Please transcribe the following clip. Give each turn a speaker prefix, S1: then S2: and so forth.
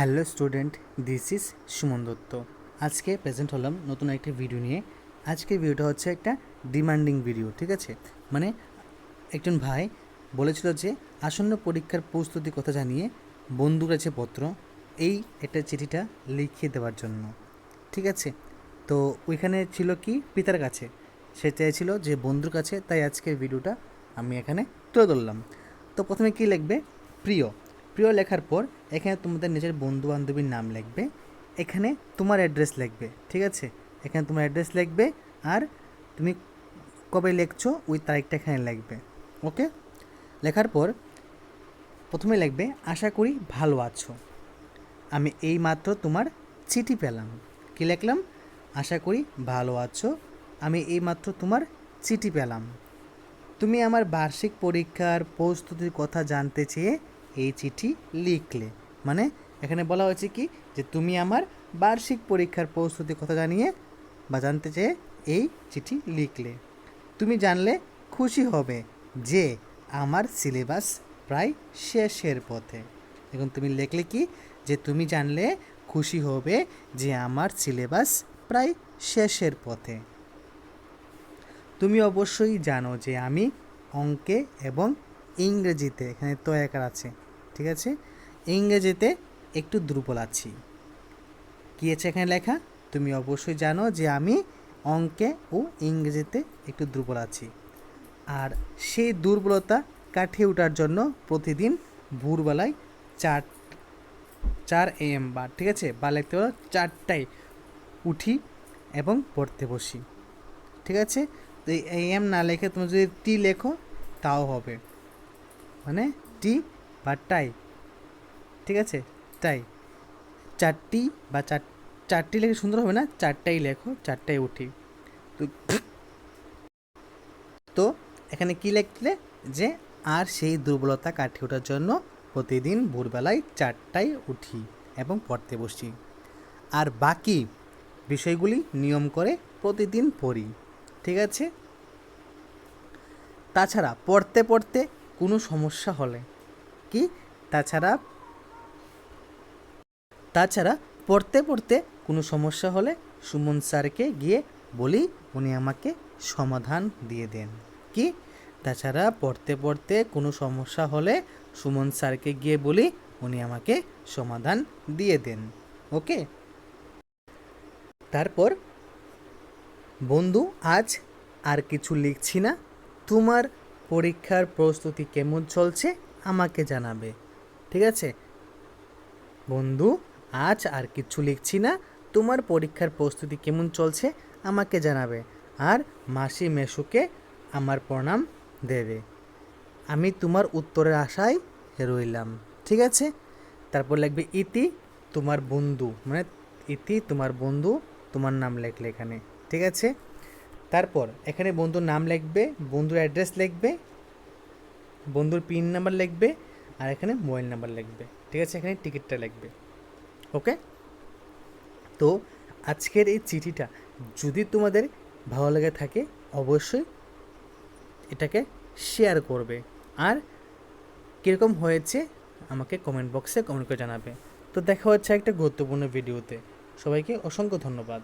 S1: Hello student, this is Suman Dutta. আজকে present হলাম নতুন একটি ভিডিও নিয়ে। আজকের ভিডিওটা হচ্ছে একটা ডিমান্ডিং ভিডিও, ঠিক আছে? মানে একজন ভাই বলেছিল যে, আসন্ন পরীক্ষার প্রস্তুতি কথা জানিয়ে বন্ধুর আছে পত্র, এই একটা চিঠিটা লিখিয়ে দেওয়ার জন্য, ঠিক আছে? তো ওইখানে ছিল কি? পিতার কাছে। সে চেয়েছিল যে বন্ধুর কাছে, তাই আজকের ভিডিওটা আমি এখানে তুলে ধরলাম। তো প্রথমে কি লিখবে? প্রিয়। প্রিয় লেখার পর এখানে তোমাদের নিজের বন্ধু বান্ধবীর নাম লিখবে, এখানে তোমার অ্যাড্রেস লিখবে, ঠিক আছে? এখানে তোমার অ্যাড্রেস লিখবে আর তুমি কবে লিখছো ওই তারিখটা এখানে লিখবে, ওকে? লেখার পর প্রথমে লিখবে, আশা করি ভালো আছো। আমি এই মাত্র তোমার চিঠি পেলাম। কি লিখলাম? আশা করি ভালো আছো। আমি এই মাত্র তোমার চিঠি পেলাম। তুমি আমার বার্ষিক পরীক্ষার প্রস্তুতির কথা জানতে চেয়ে এই চিঠি লিখলে। মানে এখানে বলা হয়েছে কি যে তুমি আমার বার্ষিক পরীক্ষার প্রস্তুতির কথা জানিয়ে বা জানতে চেয়ে এই চিঠি লিখলে। তুমি জানলে খুশি হবে যে আমার সিলেবাস প্রায় শেষের পথে। এখন তুমি লিখলে কি যে তুমি জানলে খুশি হবে যে আমার সিলেবাস প্রায় শেষের পথে। তুমি অবশ্যই জানো যে আমি অঙ্কে এবং ইংরেজিতে, এখানে তো একার আছে, ঠিক আছে? ইংরেজিতে একটু দুর্বল আছি। কী আছে এখানে লেখা? তুমি অবশ্যই জানো যে আমি অঙ্কে ও ইংরেজিতে একটু দুর্বল আছি। আর সেই দুর্বলতা কাটিয়ে ওঠার জন্য প্রতিদিন ভোরবেলায় চার চার এম বা, ঠিক আছে? বা লিখতে পারো চারটায় উঠি এবং পড়তে বসি, ঠিক আছে? তো এই এম না লেখে তুমি যদি টি লেখো, তাও হবে। মানে টি বা টাই। ঠিক আছে? টাই। চারটি বা চার, চারটি লেখে সুন্দর হবে না? চারটাই লেখো, চারটাই উঠি। তো তো এখানে কি লিখলে? যে আর সেই দুর্বলতা কাটিয়ে ওঠার জন্য প্রতিদিন ভোরবেলায় চারটায় উঠি এবং পড়তে বসি। আর বাকি বিষয়গুলি নিয়ম করে প্রতিদিন পড়ি। ঠিক আছে? তাছাড়া পড়তে পড়তে কোনো সমস্যা হলে। কি? তাছাড়া তাছাড়া পড়তে পড়তে কোনো সমস্যা হলে সুমন স্যারকে গিয়ে বলি, উনি আমাকে সমাধান দিয়ে দেন। কি? তাছাড়া পড়তে পড়তে কোনো সমস্যা হলে সুমন স্যারকে গিয়ে বলি, উনি আমাকে সমাধান দিয়ে দেন। ওকে? তারপর বন্ধু, আজ আর কিছু লিখছি না। তোমার পরীক্ষার প্রস্তুতি কেমন চলছে আমাকে জানাবে। ঠিক আছে? বন্ধু, আজ আর কিছু লিখছি না। তোমার পরীক্ষার প্রস্তুতি কেমন চলছে আমাকে জানাবে আর মাসি মেশুকে আমার প্রণাম দেবে। আমি তোমার উত্তরের আশায় রইলাম। ঠিক আছে? তারপর লিখবে ইতি তোমার বন্ধু। মানে ইতি তোমার বন্ধু, তোমার নাম লেখলে এখানে। ঠিক আছে? তারপর এখানে বন্ধুর নাম লিখবে, বন্ধুর অ্যাড্রেস লিখবে, বন্ধুর পিন নাম্বার লিখবে, আর এখানে মোবাইল নাম্বার লিখবে। ঠিক আছে, এখানে টিকিটটা লিখবে। ওকে তো আজকের এই চিঠিটা যদি তোমাদের ভালো লেগে থাকে, অবশ্যই এটাকে শেয়ার করবে। আর কীরকম হয়েছে আমাকে কমেন্ট বক্সে কমেন্ট করে জানাবে। তো দেখা হচ্ছে একটা গুরুত্বপূর্ণ ভিডিওতে সবাইকে অসংখ্য ধন্যবাদ।